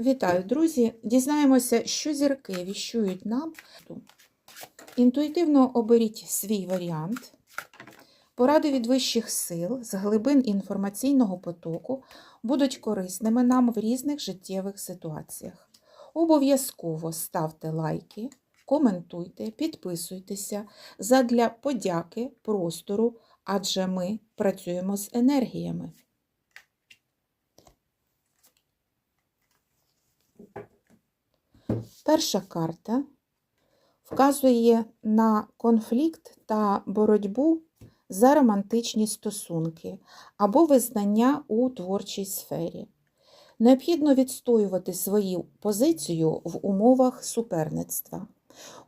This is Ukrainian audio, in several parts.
Вітаю, друзі! Дізнаємося, що зірки віщують нам. Інтуїтивно оберіть свій варіант. Поради від вищих сил з глибин інформаційного потоку будуть корисними нам в різних життєвих ситуаціях. Обов'язково ставте лайки, коментуйте, підписуйтеся задля подяки, простору, адже ми працюємо з енергіями. Перша карта вказує на конфлікт та боротьбу за романтичні стосунки або визнання у творчій сфері. Необхідно відстоювати свою позицію в умовах суперництва.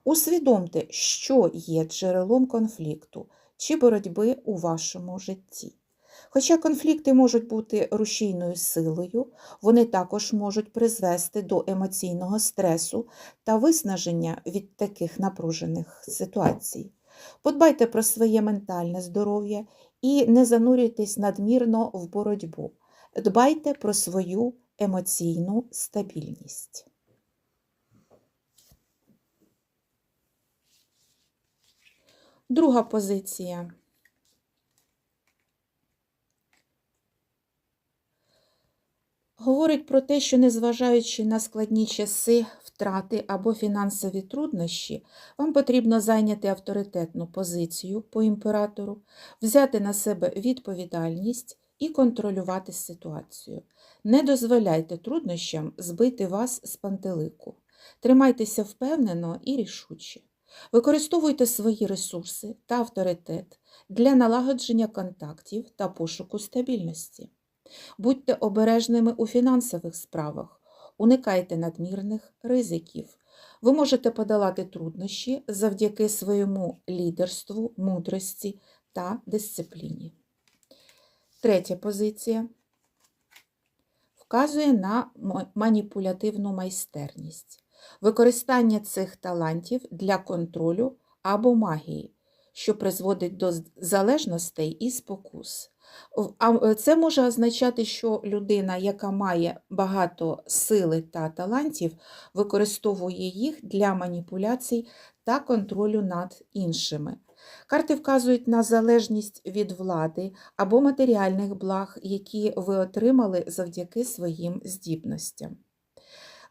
Усвідомте, що є джерелом конфлікту чи боротьби у вашому житті. Хоча конфлікти можуть бути рушійною силою, вони також можуть призвести до емоційного стресу та виснаження від таких напружених ситуацій. Подбайте про своє ментальне здоров'я і не занурюйтесь надмірно в боротьбу. Дбайте про свою емоційну стабільність. Друга позиція. Говорить про те, що незважаючи на складні часи, втрати або фінансові труднощі, вам потрібно зайняти авторитетну позицію по імператору, взяти на себе відповідальність і контролювати ситуацію. Не дозволяйте труднощам збити вас з пантелику. Тримайтеся впевнено і рішуче. Використовуйте свої ресурси та авторитет для налагодження контактів та пошуку стабільності. Будьте обережними у фінансових справах, уникайте надмірних ризиків. Ви можете подолати труднощі завдяки своєму лідерству, мудрості та дисципліні. Третя позиція вказує на маніпулятивну майстерність, використання цих талантів для контролю або магії, що призводить до залежностей і спокус. А це може означати, що людина, яка має багато сили та талантів, використовує їх для маніпуляцій та контролю над іншими. Карти вказують на залежність від влади або матеріальних благ, які ви отримали завдяки своїм здібностям.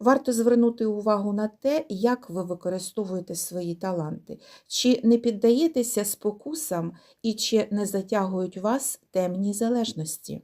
Варто звернути увагу на те, як ви використовуєте свої таланти, чи не піддаєтеся спокусам і чи не затягують вас темні залежності.